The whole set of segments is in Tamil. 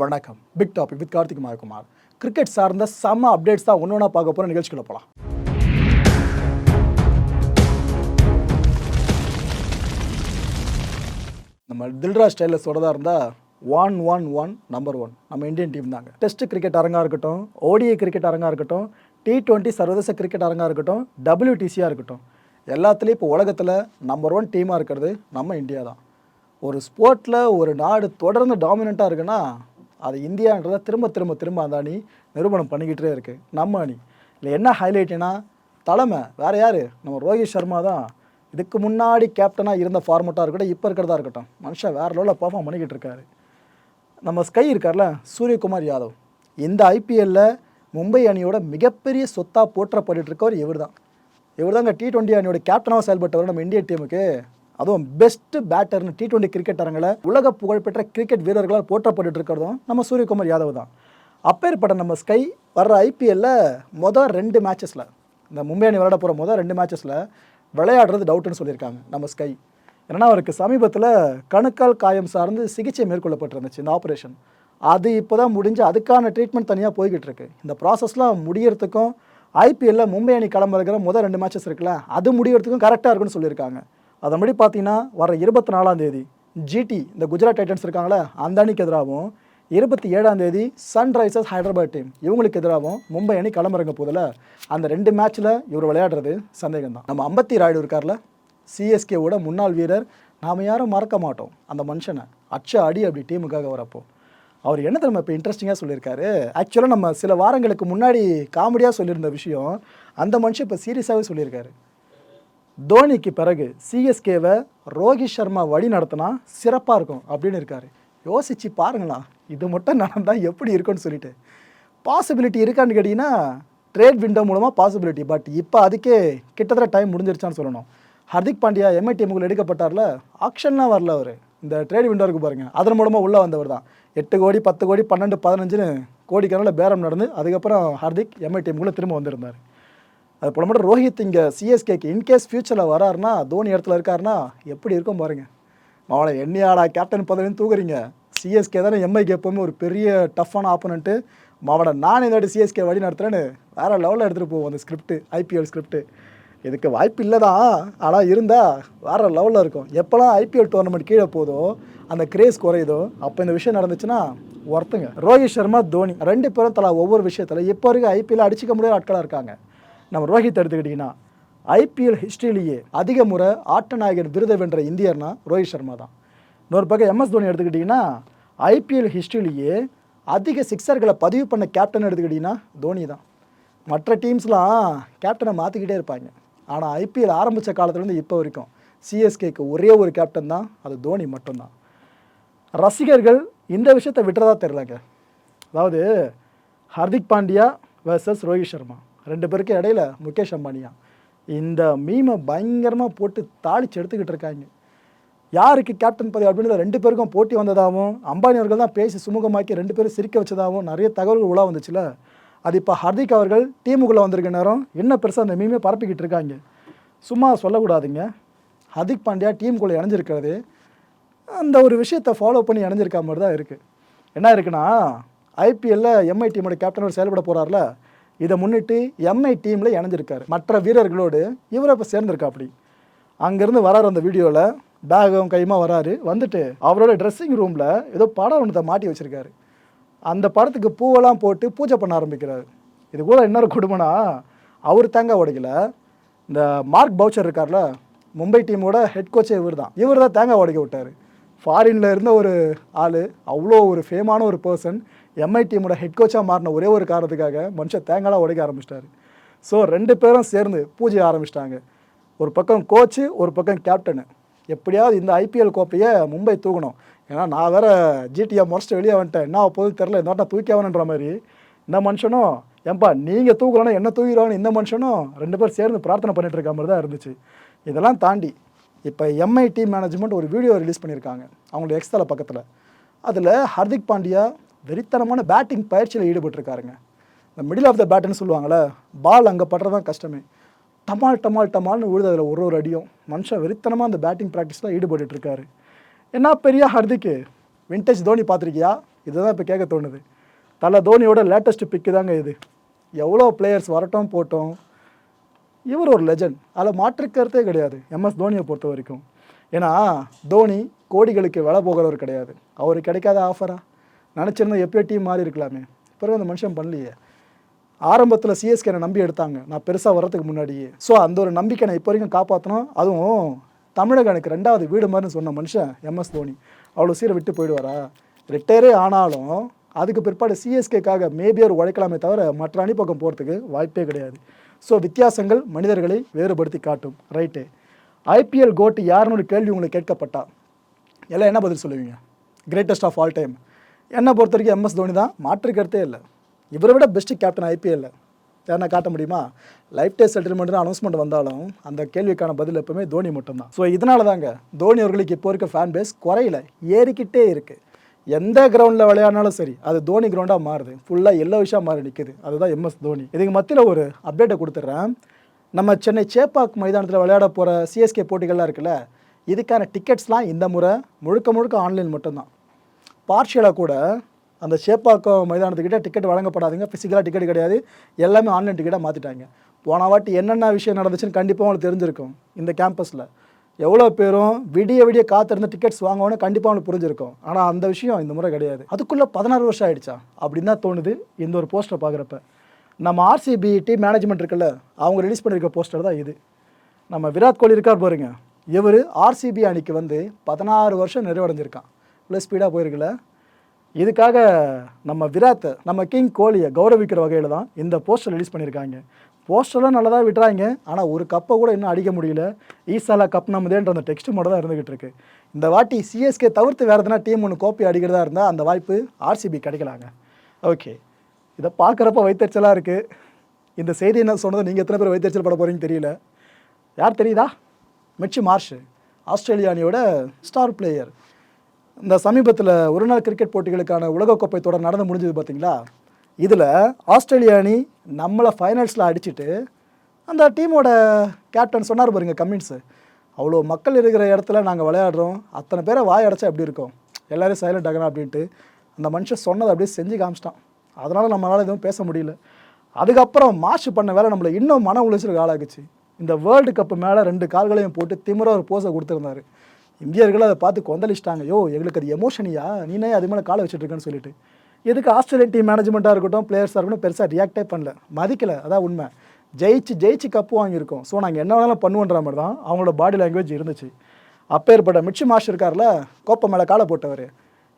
வணக்கம். Big topic with Karthik Mayakumar. Cricket சார்ந்த சம அப்டேட்ஸ் தான் ஒன்று ஒன்றா பார்க்க போகிற நிகழ்ச்சிக்குள்ள போகலாம் நம்ம தில்ராஜ் ஸ்டைலில் சொல்கிறதா இருந்தால் one one one number one நம்ம இந்தியன் டீம் தாங்க. டெஸ்ட் கிரிக்கெட் அரங்காக இருக்கட்டும் ஓடிஐ கிரிக்கெட் அரங்காக இருக்கட்டும் டி டுவெண்ட்டி சர்வதேச கிரிக்கெட் அரங்காக இருக்கட்டும் டபிள்யூடிசியாக இருக்கட்டும். எல்லாத்துலேயும் இப்போ உலகத்தில் நம்பர் ஒன் டீமாக இருக்கிறது நம்ம இந்தியா தான். ஒரு ஸ்போர்ட்டில் ஒரு நாடு தொடர்ந்து டாமினண்ட்டாக இருக்குன்னா அது இந்தியான்றதை திரும்ப திரும்ப திரும்ப அந்த அணி நிரூபணம் பண்ணிக்கிட்டே இருக்குது நம்ம அணி. இல்லை என்ன ஹைலைட்னா தலைமை வேறு யார்? நம்ம ரோஹித் சர்மா தான். இதுக்கு முன்னாடி கேப்டனாக இருந்த ஃபார்மட்டாக இருக்கட்டும் இப்போ இருக்கிறதா இருக்கட்டும் மனுஷன் வேறு லெவலில் பர்ஃபார்ம் பண்ணிக்கிட்டு இருக்காரு. நம்ம ஸ்கை இருக்கார்ல சூரியகுமார் யாதவ். இந்த ஐபிஎல்லில் மும்பை அணியோட மிகப்பெரிய சொத்தாக போற்றப்பட்டு இருக்கவர் இவர் தான் இவர் தாங்க டி ட்வெண்ட்டி அணியோட கேப்டனாக செயல்பட்டவர் நம்ம இந்திய டீமுக்கு அதுவும் பெஸ்ட் பேட்டர்னு டி டுவெண்ட்டி கிரிக்கெட் அரங்கில் உலக புகழ்பெற்ற கிரிக்கெட் வீரர்களால் போற்றப்பட்டு இருக்கிறதும் நம்ம சூரியகுமார் யாதவ் தான். அப்பேற்பட்ட நம்ம ஸ்கை வர்ற ஐபிஎல்ல மொதல் ரெண்டு மேட்சஸில் இந்த மும்பை அணி விளையாட போகிற மொதல் ரெண்டு மேட்சஸில் விளையாடுறது டவுட்டுன்னு சொல்லியிருக்காங்க நம்ம ஸ்கை ஏன்னா அவருக்கு சமீபத்தில் கணுக்கால் காயம் சார்ந்து சிகிச்சை மேற்கொள்ளப்பட்டிருந்துச்சு இந்த ஆப்ரேஷன் அது இப்போ தான் முடிஞ்சு அதுக்கான ட்ரீட்மெண்ட் தனியாக போய்கிட்டு இருக்கு இந்த ப்ராசஸ்லாம் முடியறதுக்கும் ஐபிஎல்ல மும்பை அணி கிளம்புறதுக்கிற முதல் ரெண்டு மேட்சஸ் இருக்குல்ல அது முடியறதுக்கும் கரெக்டாக இருக்குன்னு சொல்லியிருக்காங்க. அதன்படி பார்த்தீங்கன்னா வர இருபத்தி நாலாம் தேதி ஜிடி இந்த குஜராத் டைட்டன்ஸ் இருக்காங்களே அந்த அணிக்கு எதிராகவும் இருபத்தி ஏழாம் தேதி சன்ரைசர்ஸ் ஹைதராபாத் டீம் இவங்களுக்கு எதிராகவும் மும்பை அணி களமிறங்க போதில் அந்த ரெண்டு மேட்ச்சில் இவர் விளையாடுறது சந்தேகம் தான் நம்ம அம்பத்தி ராய்டு இருக்கார்ல சிஎஸ்கேவோட முன்னாள் வீரர் நாம் யாரும் மறக்க மாட்டோம் அந்த மனுஷனை. அச்ச அடி அப்படி டீமுக்காக வரப்போ. அவர் என்ன தெரியுமா இப்போ இன்ட்ரெஸ்டிங்காக சொல்லியிருக்காரு? ஆக்சுவலாக நம்ம சில வாரங்களுக்கு முன்னாடி காமெடியாக சொல்லியிருந்த விஷயம் அந்த மனுஷன் இப்போ சீரியஸாகவே சொல்லியிருக்காரு. தோனிக்கு பிறகு சிஎஸ்கேவை ரோஹித் சர்மா வழி நடத்தினா சிறப்பாக இருக்கும் அப்படின்னு இருக்காரு. யோசித்து பாருங்களா இது மட்டும் நடந்தால் எப்படி இருக்கும்னு சொல்லிட்டு. பாசிபிலிட்டி இருக்கான்னு கேட்டிங்கன்னா ட்ரேட் விண்டோ மூலமாக பாசிபிலிட்டி பட் இப்போ அதுக்கே கிட்டத்தட்ட டைம் முடிஞ்சிருச்சான்னு சொல்லணும். ஹர்திக் பாண்டியா எம்ஐ டீமுக்குள்ள எடுக்கப்பட்டார்ல ஆக்ஷன்லாம் வரல அவர். இந்த ட்ரேட் விண்டோ இருக்கு பாருங்கள் அதன் மூலமாக உள்ளே வந்தவர் தான். எட்டு கோடி பத்து கோடி பன்னெண்டு பதினஞ்சுன்னு கோடிக்கணக்கில் பேரம் நடந்து அதுக்கப்புறம் ஹர்திக் எம்ஐ டீமுக்குள்ளே திரும்ப வந்திருந்தார். அது போல மட்டும் ரோஹித் இங்கே சிஎஸ்கேக்கு இன்கேஸ் ஃபியூச்சரில் வராருன்னா தோனி இடத்துல இருக்காருன்னா எப்படி இருக்கும் பாருங்கள் மாவளை என்னையாடா கேப்டன் பதவின்னு தூக்குறீங்க. சிஎஸ்கே தானே எம்ஐக்கு எப்போவுமே ஒரு பெரிய டஃப்பான ஆப்போனண்ட்டு மாவட நான் இந்த சிஎஸ்கே வழி நடத்துகிறேன்னு வேறு லெவலில் எடுத்துகிட்டு போவோம் அந்த ஸ்கிரிப்ட்டு ஐபிஎல் ஸ்கிரிப்ட்டு இதுக்கு வாய்ப்பு இல்லை தான் ஆனால் இருந்தால் வேறு லெவலில் இருக்கும். எப்போல்லாம் ஐபிஎல் டோர்னமெண்ட் கீழே போதோ அந்த கிரேஸ் குறையுதோ அப்போ இந்த விஷயம் நடந்துச்சுன்னா ஒருத்தங்க ரோஹித் சர்மா தோனி ரெண்டு பேரும் தலா ஒவ்வொரு விஷயத்தில் இப்போ வரைக்கும் ஐபிஎல் அடிச்சிக்க முடியாத ஆட்களாக இருக்காங்க. நம்ம ரோஹித் எடுத்துக்கிட்டிங்கன்னா ஐபிஎல் ஹிஸ்ட்ரியிலேயே அதிக முறை ஆட்ட நாயகர் விருதை வென்ற இந்தியர்னா ரோஹித் சர்மா தான். இன்னொரு பக்கம் எம்எஸ் தோனி எடுத்துக்கிட்டிங்கன்னா ஐபிஎல் ஹிஸ்ட்ரியிலேயே அதிக சிக்ஸர்களை பதிவு பண்ண கேப்டன் எடுத்துக்கிட்டிங்கன்னா தோனி தான். மற்ற டீம்ஸ்லாம் கேப்டனை மாற்றிக்கிட்டே இருப்பாங்க. ஆனால் ஐபிஎல் ஆரம்பித்த காலத்துலேருந்து இப்போ வரைக்கும் சிஎஸ்கேக்கு ஒரே ஒரு கேப்டன் தான் அது தோனி மட்டும்தான். ரசிகர்கள் இந்த விஷயத்தை விட்டுறதா தெரிலங்க அதாவது ஹர்திக் பாண்டியா வர்சஸ் ரோஹித் சர்மா. ரெண்டு பேருக்கும் இடையில முகேஷ் அம்பானியா. இந்த மீமை பயங்கரமாக போட்டு தாளிச்சு எடுத்துக்கிட்டு இருக்காங்க. யாருக்கு கேப்டன் பதவி அப்படின்னு ரெண்டு பேருக்கும் போட்டி வந்ததாகவும் அம்பானி அவர்கள் தான் பேசி சுமூகமாக்கி ரெண்டு பேரும் சிரிக்க வச்சதாகவும் நிறைய தகவல்கள் உலா வந்துச்சுல. அது இப்போ ஹர்திக் அவர்கள் டீமுக்குள்ளே வந்திருக்க நேரம் என்ன பெருசாக அந்த மீமே பரப்பிக்கிட்டு இருக்காங்க? சும்மா சொல்லக்கூடாதுங்க. ஹர்திக் பாண்டியா டீமுக்குள்ளே இணைஞ்சிருக்கிறது. அந்த ஒரு விஷயத்தை ஃபாலோ பண்ணி இணைஞ்சிருக்க மாதிரி தான் இருக்குது என்ன இருக்குன்னா ஐபிஎல்லில் எம்ஐ டீமோட கேப்டனோட செயல்பட போகிறார்ல இதை முன்னிட்டு எம்ஐ டீமில் இணைஞ்சிருக்காரு. மற்ற வீரர்களோடு இவரை இப்போ சேர்ந்திருக்கா அப்படி அங்கேருந்து வராரு அந்த வீடியோவில் பேகும் கையுமா வராரு. வந்துட்டு அவரோட ட்ரெஸ்ஸிங் ரூமில் ஏதோ படம் ஒன்றத்தை மாட்டி வச்சுருக்காரு. அந்த படத்துக்கு பூவெல்லாம் போட்டு பூஜை பண்ண ஆரம்பிக்கிறாரு. இது கூட இன்னொரு குடும்பம்னா அவர் தேங்காய் உடைக்கல. இந்த மார்க் பவுச்சர் இருக்கார்ல மும்பை டீமோட ஹெட் கோச்சே இவர் தான் இவர் தான் தேங்காய் உடைக்க விட்டார். ஃபாரினில் இருந்த ஒரு ஆள் அவ்வளோ ஒரு ஃபேமான ஒரு பர்சன் எம்ஐ டீமோட ஹெட் கோச்சாக மாறின ஒரே ஒரு காரணத்துக்காக மனுஷன் தேங்காய்லாம் உடைக்க ஆரம்பிச்சிட்டாரு. ஸோ ரெண்டு பேரும் சேர்ந்து பூஜை ஆரம்பிச்சிட்டாங்க. ஒரு பக்கம் கோச்சு ஒரு பக்கம் கேப்டனு எப்படியாவது இந்த ஐபிஎல் கோப்பையை மும்பை தூக்கணும். ஏன்னா நான் வேற ஜிடிஎம் முறைச்சிட்டு வெளியே வந்துட்டேன். என்ன போகுது தெரில இந்த வாட்டம் தூக்கி மாதிரி. இந்த மனுஷனும் ஏன்பா நீங்கள் தூக்கலன்னா என்ன தூக்கிடுவான்னு இந்த மனுஷனும் ரெண்டு பேரும் சேர்ந்து பிரார்த்தனை பண்ணிட்டு இருக்க மாதிரி தான் இருந்துச்சு. இதெல்லாம் தாண்டி இப்போ எம்ஐ டீம் மேனேஜ்மெண்ட் ஒரு வீடியோ ரிலீஸ் பண்ணியிருக்காங்க. அவங்களுடைய எக்ஸ்தல பக்கத்தில். அதில் ஹர்திக் பாண்டியா வெறித்தனமான பேட்டிங் பயிற்சியில் ஈடுபட்டிருக்காருங்க. இந்த மிடில் ஆஃப் த பேட்டுன்னு சொல்லுவாங்கள்ல பால் அங்கே படுறது தான் கஷ்டமே. டமால் டமால் டமால்னு விழுது அதில் ஒரு ஒரு அடியும். மனுஷன் வெறித்தனமாக அந்த பேட்டிங் ப்ராக்டிஸில் ஈடுபட்டுருக்காரு என்ன பெரிய ஹர்திக்கு விண்டேஜ் தோனி பார்த்துருக்கியா? இதுதான் இப்போ கேட்க தோணுது. தலை தோனியோட லேட்டஸ்ட் பிக்கு தாங்க இது. எவ்வளோ பிளேயர்ஸ் வரட்டும் போட்டோம். இவர் ஒரு லெஜண்ட் அதில் மாற்றுக்கருத்தே கிடையாது. எம்எஸ் தோனியை பொறுத்த வரைக்கும். ஏன்னா தோனி கோடிகளுக்கு விலை போகிறவர் கிடையாது. அவருக்கு கிடைக்காத ஆஃபராக நினச்சிருந்தா எப்பயோ டீம் மாறி இருக்கலாமே. பிறகு அந்த மனுஷன் பண்ணலையே. ஆரம்பத்தில் சிஎஸ்கே என்னை நம்பி எடுத்தாங்க. நான் பெருசாக வர்றதுக்கு முன்னாடியே. ஸோ அந்த ஒரு நம்பிக்கை நான் இப்போ வரைக்கும் காப்பாற்றணும் அதுவும் தமிழக எனக்கு ரெண்டாவது வீடு மாதிரின்னு சொன்ன மனுஷன் எம்எஸ் தோனி. அவ்வளோ சீரை விட்டு போயிடுவாரா? ரிட்டையரே ஆனாலும் அதுக்கு பிற்பாடு சிஎஸ்கேக்காக மேபி அவர் உழைக்கலாமே தவிர மற்ற அணி பக்கம் போகிறதுக்கு வாய்ப்பே கிடையாது. ஸோ வித்தியாசங்கள் மனிதர்களை வேறுபடுத்தி காட்டும். ரைட்டு ஐபிஎல் கோட்டு யாருன்னு ஒரு கேள்வி உங்களுக்கு கேட்கப்பட்டா? எல்லாம் என்ன பதில் சொல்லுவீங்க? கிரேட்டஸ்ட் ஆஃப் ஆல் டைம் என்னை பொறுத்த வரைக்கும் எம்எஸ் தோனி தான். மாற்று கருத்தே இல்லை. இவரை விட பெஸ்ட்டு கேப்டன் ஐபிஎல்ல யாருன்னா காட்ட முடியுமா? லைஃப் டே செட்டில்மெண்ட்னு அனௌன்ஸ்மெண்ட் வந்தாலும் அந்த கேள்விக்கான பதில் எப்பவுமே தோனி மட்டும்தான். ஸோ இதனால தாங்க தோனி அவர்களுக்கு இப்போ இருக்க ஃபேன் பேஸ் குறையல. ஏறிக்கிட்டே இருக்குது எந்த கிரவுண்டில் விளையாடினாலும் சரி அது தோனி கிரவுண்டாக மாறுது. ஃபுல்லாக எல்லா விஷயம் மாறி நிற்குது அதுதான் எம்எஸ் தோனி. இதுக்கு மத்தியில் ஒரு அப்டேட்டை கொடுத்துட்றேன் நம்ம சென்னை சேப்பாக் மைதானத்தில் விளையாட போகிற சிஎஸ்கே போட்டிகள்லாம் இருக்குல்ல இதுக்கான டிக்கெட்ஸ்லாம் இந்த முறை முழுக்க முழுக்க ஆன்லைன் மட்டும்தான். பார்ஷியலாக கூட அந்த சேப்பாக்கம் மைதானத்துக்கிட்ட டிக்கெட் வழங்கப்படாதுங்க. ஃபிசிக்கலாக டிக்கெட் கிடையாது. எல்லாமே ஆன்லைன் டிக்கெட்டாக மாற்றிட்டாங்க போன வாட்டி என்னென்ன விஷயம் நடந்துச்சுன்னு கண்டிப்பாக அவங்களுக்கு தெரிஞ்சிருக்கும். இந்த கேம்பஸில் எவ்வளோ பேரும் விடிய விடிய காத்திருந்து டிக்கெட்ஸ் வாங்கணும்னு கண்டிப்பாக அவனுக்கு புரிஞ்சிருக்கும். ஆனால் அந்த விஷயம் இந்த முறை கிடையாது. அதுக்குள்ளே பதினாறு வருஷம் ஆயிடுச்சா? அப்படின்னு தான் தோணுது இந்த ஒரு போஸ்டரை பார்க்குறப்ப. நம்ம ஆர்சிபி டீம் மேனேஜ்மெண்ட் இருக்குல்ல அவங்க ரிலீஸ் பண்ணியிருக்க போஸ்டர் தான் இது. நம்ம விராட் கோலி இருக்கார் பாருங்க. இவர் ஆர்சிபி அணிக்கு வந்து பதினாறு வருஷம் நிறைவடைஞ்சிருக்கான். இவ்வளோ ஸ்பீடாக போயிருக்குல்ல? இதுக்காக நம்ம விராத்தை நம்ம கிங் கோலியை கௌரவிக்கிற வகையில் தான் இந்த போஸ்டர் ரிலீஸ் பண்ணியிருக்காங்க. போஸ்டர்லாம் நல்லதாக விட்டுறாங்க. ஆனால் ஒரு கப்பை கூட இன்னும் அடிக்க முடியல. ஈசாலா கப் நம்மதேன்ற அந்த டெக்ஸ்ட் மட்டும் தான் இருந்துகிட்டு இருக்கு. இந்த வாட்டி சிஎஸ்கே தவிர்த்து வேறு எதனா டீம் ஒன்று கோப்பி அடிக்கிறதா இருந்தால் அந்த வாய்ப்பு ஆர்சிபி கிடைக்கலாங்க. ஓகே இதை பார்க்குறப்ப வைத்தறிச்சலாக இருக்குது இந்த செய்தி என்ன சொன்னது? நீங்கள் எத்தனை பேர் வைத்தறிச்சல் பட போகிறீங்கன்னு தெரியல. யார் தெரியுதா? மெச்சி மார்ஷ் ஆஸ்திரேலிய அணியோட ஸ்டார் பிளேயர் இந்த சமீபத்தில் ஒரு நாள் கிரிக்கெட் போட்டிகளுக்கான உலகக்கோப்பை தொடர் நடந்து முடிஞ்சது பார்த்தீங்களா இதில் ஆஸ்திரேலியா அணி நம்மளை ஃபைனல்ஸில் அடிச்சுட்டு அந்த டீமோட கேப்டன் சொன்னார் பாருங்க கம்மின்ஸு அவ்வளோ மக்கள் இருக்கிற இடத்துல நாங்கள் விளையாடுறோம். அத்தனை பேரை வாய் அடைச்சா எப்படி இருக்கும்? எல்லோரும் சைலண்ட் ஆகணும் அப்படின்ட்டு அந்த மனுஷன் சொன்னதை அப்படியே செஞ்சு காமிச்சிட்டான். அதனால் நம்மளால் எதுவும் பேச முடியல. அதுக்கப்புறம் மார்ச் பண்ண வேலை நம்மளை இன்னும் மன உளைச்சலுக்கு ஆளாக்குச்சு. இந்த வேர்ல்டு கப்பு மேலே ரெண்டு கால்களையும் போட்டு திமிர ஒரு போஸை கொடுத்துருந்தாரு. இந்தியர்கள் அதை பார்த்து கொந்தளிச்சிட்டாங்க. யோ எங்களுக்கு அது எமோஷனியா நீனே அது மேலே காலை வச்சுட்டு இருக்கேன்னு சொல்லிட்டு. எதுக்கு ஆஸ்திரேலியன் டீம் மேனேஜ்மெண்ட்டாக இருக்கட்டும் பிளேயர்ஸாக இருக்கட்டும் பெருசாக ரியாக்டே பண்ணல. மதிக்கல. அதான் உண்மை. ஜெயிச்சு ஜெயிச்சு கப்பு வாங்கியிருக்கோம். ஸோ நாங்கள் என்ன வேணாலும் பண்ணுவோன்ற மாதிரி தான் அவங்களோட பாடி லாங்குவேஜ் இருந்துச்சு. அப்பேற்பட்ட மிச்சி மாஷ் இருக்கார்ல கோப்பை மேலே காலை போட்டவர்.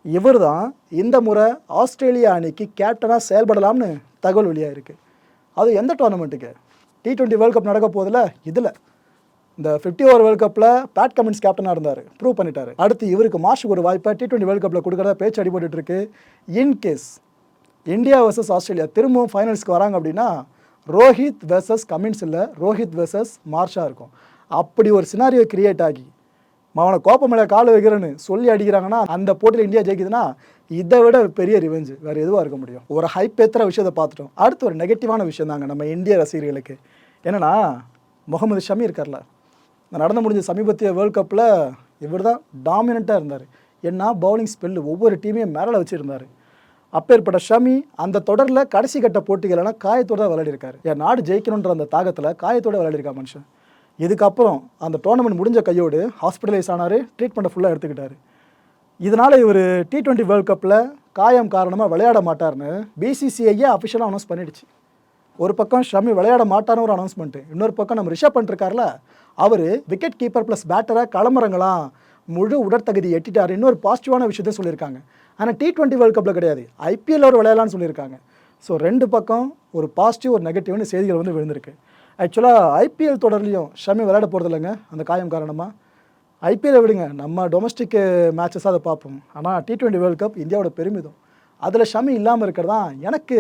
இவர் தான் இந்த முறை ஆஸ்திரேலியா அணிக்கு கேப்டனாக செயல்படலாம்னு தகவல் வெளியாக இருக்குது அது எந்த டோர்னமெண்ட்டுக்கு டி டுவெண்ட்டி வேர்ல்ட் கப் நடக்க போதில் இதில். இந்த ஃபிஃப்டி ஓவர் வேர்ல்ட் கப்பில் பேட் கமின்ஸ் கேப்டனாக இருந்தார். ப்ரூவ் பண்ணிட்டாரு. அடுத்து இவருக்கு மார்ஷுக்கு ஒரு வாய்ப்பை டி டுவெண்ட்டி வேர்ல்ட் கப்பில் கொடுக்குறதா பேச்சு அடிபட்டு இருக்கு. In case India versus Australia திரும்பவும் ஃபைனல்ஸ்க்கு வராங்க அப்படின்னா ரோஹித் வெர்சஸ் கமின்ஸ் இல்லை ரோஹித் வெர்சஸ் மார்ஷாக இருக்கும். அப்படி ஒரு சினாரியோ கிரியேட் ஆகி அவனை கோப்பை மேலே கால் வைக்கிறேன்னு சொல்லி அடிக்கிறாங்கன்னா அந்த போட்டியில் இந்தியா ஜெயிக்குதுன்னா இதை விட பெரிய ரிவெஞ்சு வேறு எதுவாக இருக்க முடியும்? ஒரு ஹைப் விஷயத்தை பார்த்துட்டோம். அடுத்து ஒரு நெகட்டிவான விஷயம் தாங்க நம்ம இந்திய ரசிகர்களுக்கு. என்னென்னா முகமது ஷமி இருக்கார்ல. இந்த நடந்து முடிஞ்ச சமீபத்திய வேர்ல்ட் கப்பில் இவர் தான் டாமினண்ட்டாக இருந்தார். என்ன பவுலிங் ஸ்பெல்லு ஒவ்வொரு டீமையும் மேலே வச்சுருந்தார். அப்பேற்பட்ட ஷமி அந்த தொடரில் கடைசி கட்ட போட்டிகளெல்லாம் காயத்தோடு தான் விளையாடிருக்காரு. என் நாடு ஜெயிக்கணுன்ற அந்த தாகத்தில் காயத்தோட விளையாடிருக்கா மனுஷன். இதுக்கப்புறம் அந்த டோர்னமெண்ட் முடிஞ்ச கையோடு ஹாஸ்பிட்டலைஸ் ஆனார் ட்ரீட்மெண்ட்டை ஃபுல்லாக எடுத்துக்கிட்டார். இதனால் இவர் டி ட்வெண்ட்டி வேர்ல்ட் கப்பில் காயம் காரணமாக விளையாட மாட்டார்னு பிசிசிஐயே அஃபிஷியலாக அனௌன்ஸ் பண்ணிடுச்சு. ஒரு பக்கம் ஷமி விளையாட மாட்டார்னு ஒரு அனௌன்ஸ்மெண்ட்டு இன்னொரு பக்கம் நம்ம ரிஷப் பண்ட் அவர் விக்கெட் கீப்பர் ப்ளஸ் பேட்டராக களமிறங்கலாம் முழு உடற்தகுதி எட்டிட்டார். இன்னொரு பாசிட்டிவான விஷயத்தை சொல்லியிருக்காங்க. ஆனால் டி ட்வெண்ட்டி வேர்ல்ட் கப்பில் கிடையாது. ஐபிஎல் அவர் விளையாடலாம்னு சொல்லியிருக்காங்க. ஸோ ரெண்டு பக்கம் ஒரு பாசிட்டிவ் ஒரு நெகட்டிவ்னு செய்திகள் வந்து விழுந்திருக்கு. ஆக்சுவலாக ஐபிஎல் தொடர்லையும் ஷமி விளையாட போகிறது இல்லைங்க அந்த காயம் காரணமாக ஐபிஎல்லை விடுங்க நம்ம டொமஸ்டிக் மேட்சஸாக அதை பார்ப்போம். ஆனால் டி ட்வெண்ட்டி வேர்ல்ட் கப் இந்தியாவோட பெருமிதம். அதில் ஷமி இல்லாமல் இருக்கிறதா எனக்கு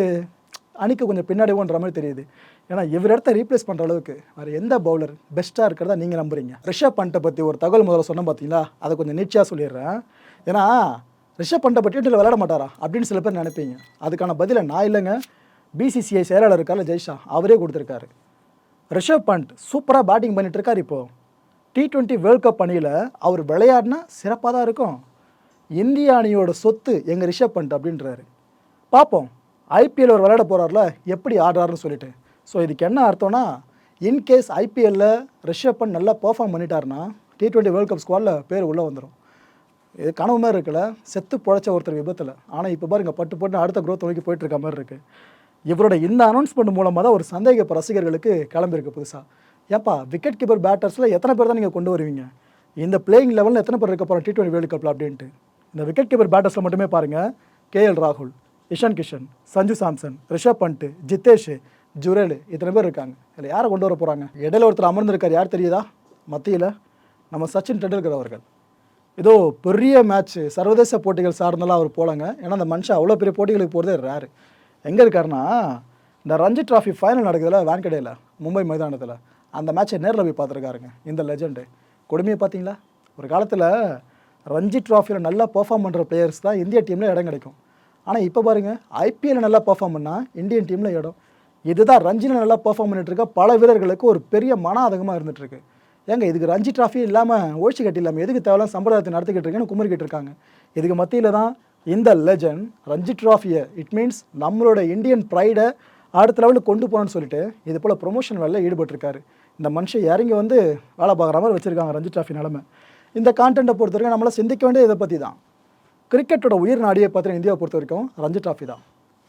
அணிக்கு கொஞ்சம் பின்னாடிவோன்ற மாதிரி தெரியுது. ஏன்னா இவர் இடத்த ரீப்ளேஸ் பண்ணுற அளவுக்கு வேறு எந்த பவுலர் பெஸ்ட்டாக இருக்கிறதா நீங்கள் நம்புறீங்க? ரிஷப் பண்ட்டை பற்றி ஒரு தகவல் முதல்ல சொன்ன பார்த்தீங்களா அதை கொஞ்சம் நீச்சியாக சொல்லிடுறேன். ஏன்னா ரிஷப் பண்ட்டை பற்றி விளையாட மாட்டாரா? அப்படின்னு சில பேர் நினைப்பீங்க. அதுக்கான பதிலை நான் இல்லைங்க. பிசிசிஐ செயலாளர் இருக்கார்ல ஜெய்ஷா அவரே கொடுத்துருக்காரு. ரிஷப் பண்ட் சூப்பராக பேட்டிங் பண்ணிட்டு இருக்கார் இப்போது டி ட்வெண்ட்டி வேர்ல்ட் கப் அணியில் அவர் விளையாடினா சிறப்பாக தான் இருக்கும். இந்திய அணியோட சொத்து எங்கள் ரிஷப் பண்ட் அப்படின்றாரு. பார்ப்போம் ஐபிஎல் அவர் விளையாட போகிறார்ல எப்படி ஆடுறாருன்னு சொல்லிட்டு. ஸோ இதுக்கு என்ன அர்த்தம்னா இன்கேஸ் ஐபிஎல்லில் ரிஷப் பண்ட் நல்லா பெர்ஃபார்ம் பண்ணிட்டாருன்னா டி டுவெண்ட்டி வேர்ல்ட் கப் ஸ்குவாடில் பேர் உள்ளே வந்துடும் இது கனவு மாதிரி இருக்குல்ல செத்து பொழைச்ச ஒருத்தர் விபத்தில். ஆனால் இப்போ பாருங்க பட்டு போட்டு அடுத்த க்ரோத் நோக்கி போயிட்டு இருக்க மாதிரி இருக்குது இவரோட இந்த அனௌன்ஸ்மெண்ட் மூலமாக தான் ஒரு சந்தேகப்ப ரசிகர்களுக்கு கிளம்பியிருக்கு புதுசாக ஏப்பா விக்கெட் கீப்பர் பேட்டர்ஸில் எத்தனை பேர் தான் நீங்கள் கொண்டு வருவீங்க? இந்த பிளேயிங் லெவலில் எத்தனை பேர் இருக்க போகிறோம் டி டுவெண்ட்டி வேர்ல்டு கப்பில் அப்படின்ட்டு. இந்த விக்கெட் கீப்பர் பேட்டர்ஸில் மட்டுமே பாருங்கள் கேஎல் ராகுல் இஷான் கிஷன் சஞ்சு சாம்சன் ரிஷப் பண்ட்டு ஜித்தேஷ் ஜுரேல் இத்தனை பேர் இருக்காங்க. இதில் யாரை கொண்டு வர போகிறாங்க இடையில ஒருத்தர் அமர்ந்திருக்கார் யார் தெரியுதா? மத்தியில் நம்ம சச்சின் டெண்டுல்கர் அவர்கள். ஏதோ பெரிய மேட்ச் சர்வதேச போட்டிகள் சார்ந்தெல்லாம் அவர் போலங்க. ஏன்னா அந்த மனுஷன் அவ்வளோ பெரிய போட்டிகளுக்கு போகிறதே ரேரு எங்கே இருக்காருன்னா இந்த ரஞ்சி டிராஃபி ஃபைனல் நடக்குதுல வேன்கடையில் மும்பை மைதானத்தில். அந்த மேட்சை நேரில் போய் பார்த்துருக்காருங்க இந்த லெஜெண்டு கொடுமையை பார்த்தீங்களா? ஒரு காலத்தில் ரஞ்சி ட்ராஃபியில் நல்லா பெர்ஃபார்ம் பண்ணுற பிளேயர்ஸ் தான் இந்திய டீமில் இடம் கிடைக்கும். ஆனால் இப்போ பாருங்கள் ஐபிஎல்ல நல்லா பர்ஃபார்ம் பண்ணால் இந்தியன் டீமில் இடம். இதுதான் ரஞ்சியில் நல்லா பர்ஃபார்ம் பண்ணிட்டு இருக்க பல வீரர்களுக்கு ஒரு பெரிய மன ஆதங்கமாக இருந்துகிட்ருக்கு ஏங்க இதுக்கு ரஞ்சி டிராஃபி இல்லாமல் ஒழிச்சு கட்டி இல்லாமல் எதுக்கு தேவையில்லாம் சம்பிரதாயத்தை நடத்திக்கிட்டு இருக்கேன்னு குமரிக்கிட்டு இருக்காங்க இதுக்கு மத்தியில் தான் இந்த லெஜண்ட் ரஞ்சி ட்ராஃபியை இட் மீன்ஸ் நம்மளோட இந்தியன் ப்ரைடை அடுத்த லெவலுக்கு கொண்டு போகணும்னு சொல்லிட்டு இது போல் ப்ரொமோஷன் வேலையில் ஈடுபட்டிருக்காரு. இந்த மனுஷன் இறங்கி வந்து வேலை பார்க்குற மாதிரி வச்சுருக்காங்க ரஞ்சி டிராஃபி நிலமை. இந்த கான்டென்ட்டை பொறுத்த வரைக்கும் நம்மளால் சிந்திக்க வேண்டியது இதை பற்றி தான் கிரிக்கெட்டோட உயிர் நாடியை பார்த்தீங்கன்னா இந்தியாவை பொறுத்த வரைக்கும் ரஞ்சி டிராஃபி தான்.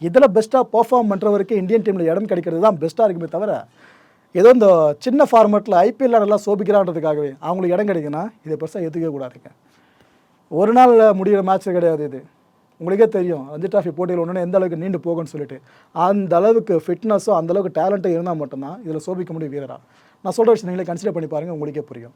இதில் பெஸ்ட்டாக பர்ஃபார்ம் பண்ணுறவருக்கு இந்தியன் டீமில் இடம் கிடைக்கிறது தான் பெஸ்ட்டாக இருக்குமே தவிர ஏதோ இந்த சின்ன ஃபார்மேட்டில் ஐபிஎல்ல நல்லா சோபிக்கிறான்றதுக்காகவே அவங்களுக்கு இடம் கிடைக்குன்னா இதை பெருசாக ஏற்றுக்கவே கூடாதுங்க. ஒரு நாள் முடிகிற மேட்ச் கிடையாது இது. உங்களுக்கே தெரியும் ரஞ்சி டிராஃபி போட்டியில் ஒன்று எந்த அளவுக்கு நீண்டு போகும்னு சொல்லிட்டு. அந்த அளவுக்கு ஃபிட்னஸும் அந்த அளவுக்கு டேலண்ட்டும் இருந்தால் மட்டும்தான் இதில் சோபிக்க முடியும் வீரராக நான் சொல்கிற விஷயம் நீங்களே கன்சிடர் பண்ணி பாருங்கள் உங்களுக்கே புரியும்.